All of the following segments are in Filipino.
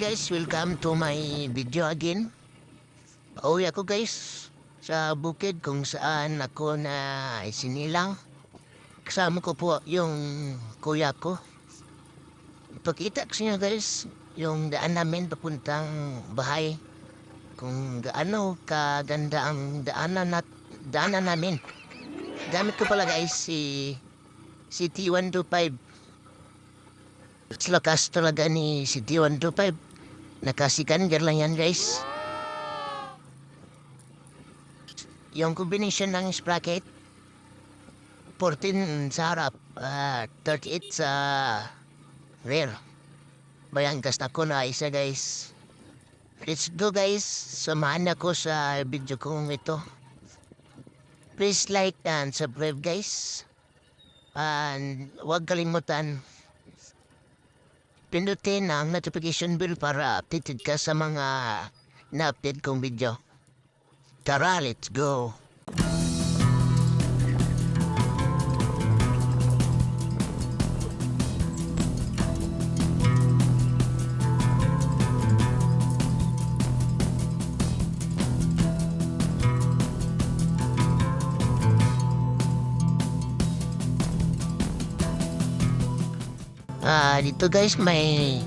guys, welcome to my video again. Pauwi ako guys sa bukid kung saan ako na isinilang. Kasama ko po yung kuya ko. Pakita ko sa guys yung daan namin papuntang bahay. Kung gaano kaganda ang daanan, nat daanan namin. Gamit ko pala guys si CT125 sa lakas talaga ni si D125. Nakasikan lang yan guys. Yung combination ng sprocket, 14 sa harap, ah, 38 sa rear. Bayang gas na ko na isa guys. Let's go guys. Samahan ako sa video kong ito. Please like and subscribe guys. And huwag kalimutan Pindutin ang notification bell para updated ka sa mga na-update kong video. Tara, let's go! Ah, dito guys may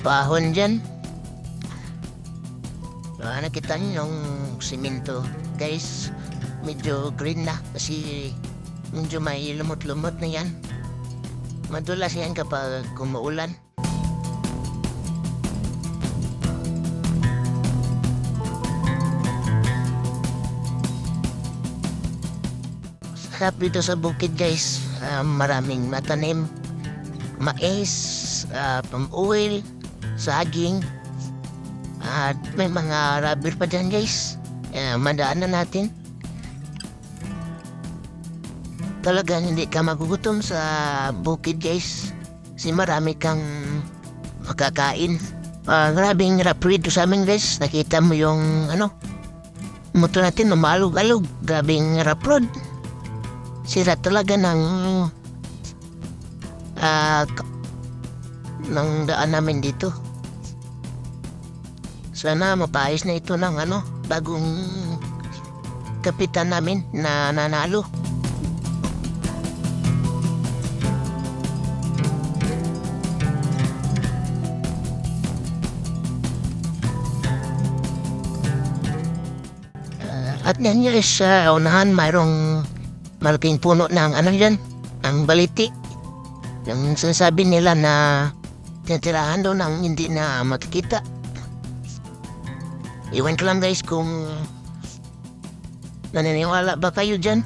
bahon dyan. Ah, nakita niyo yung simento. Guys, medyo green na kasi medyo may lumot-lumot na yan. Madulas yan kapag kumaulan. Sarap dito sa bukid guys. Ah, maraming matanim mais, uh, palm oil, saging, at may mga rubber pa dyan guys. Uh, madaan na natin. Talagang hindi ka magugutom sa bukid guys. Kasi marami kang makakain. Uh, grabing rapido sa amin guys. Nakita mo yung ano, motor natin umalog-alog. Grabing rap road. Sira talaga ng ah ng daan namin dito. Sana mapayos na ito ng ano, bagong kapitan namin na nanalo. Ah, at yan guys, sa unahan mayroong malaking puno ng ano yan, ang baliti. Yung sinasabi nila na tinatirahan daw ng hindi na makikita. Iwan ko lang guys kung naniniwala ba kayo dyan?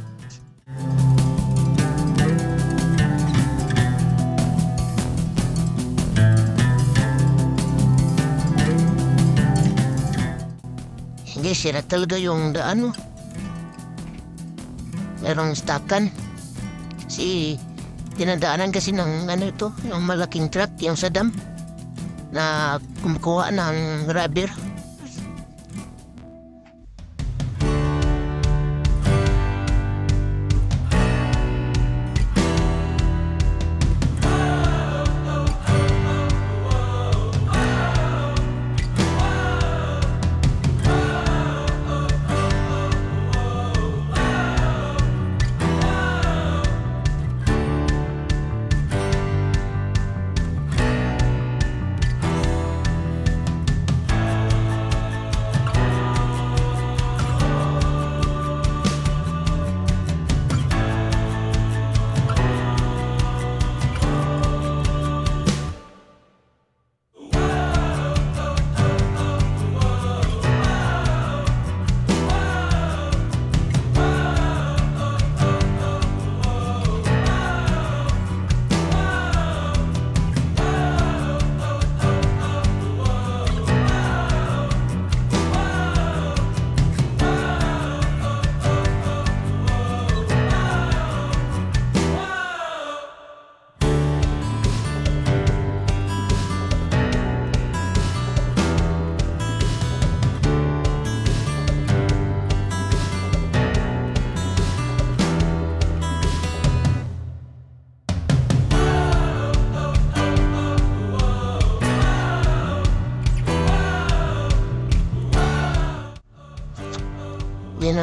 Hindi, sira talaga yung daan mo. Merong stakan. Si Dinadaanan kasi ng ano ito, yung malaking truck, yung sa dam, na kumukuha ng rubber.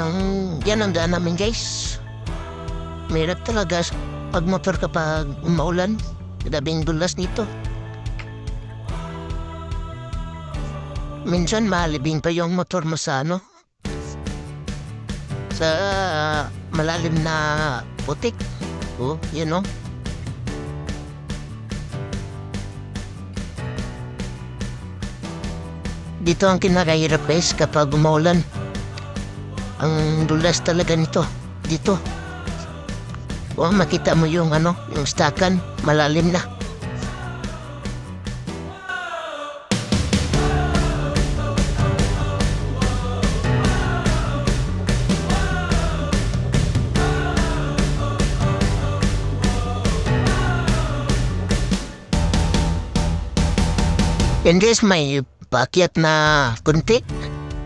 Ang, yan ang daan namin guys. Mahirap talaga pag motor kapag maulan. Grabing dulas nito. Minsan malibing pa yung motor mo sa ano. Sa malalim na putik. Oh, you know. Dito ang kinakahirap guys kapag umuulan. Ang dulas talaga nito. Dito. O makita mo yung ano, yung stakan, malalim na. Yan guys, may pakyat na kunti.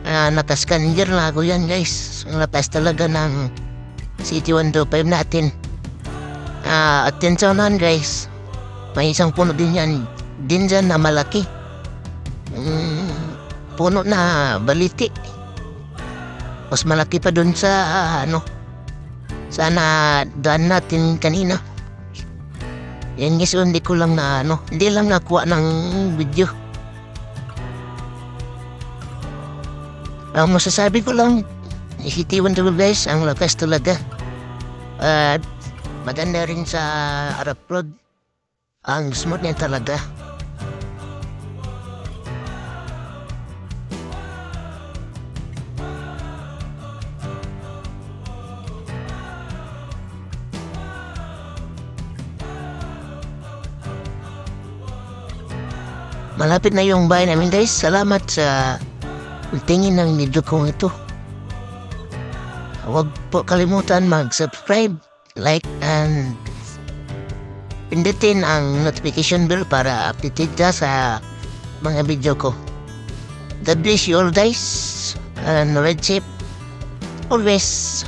Uh, nakaskanger na ako yan guys. Ang lapas talaga ng City 125 natin. Ah, atensyonan guys. May isang puno din yan. Din dyan na malaki. Mm, puno na baliti. Mas malaki pa dun sa ah, ano. Sana daan natin kanina. Yan guys, hindi ko lang na ano. Hindi lang nakuha ng video. Ang masasabi ko lang, isitiwan to guys, ang lakas talaga. At maganda rin sa Arab Road. Ang smooth niya talaga. Malapit na yung bahay namin guys. Salamat sa tingin ng video kong ito. Huwag po kalimutan mag-subscribe, like, and pindutin ang notification bell para updated ka sa mga video ko. God bless you all guys. And red chip always.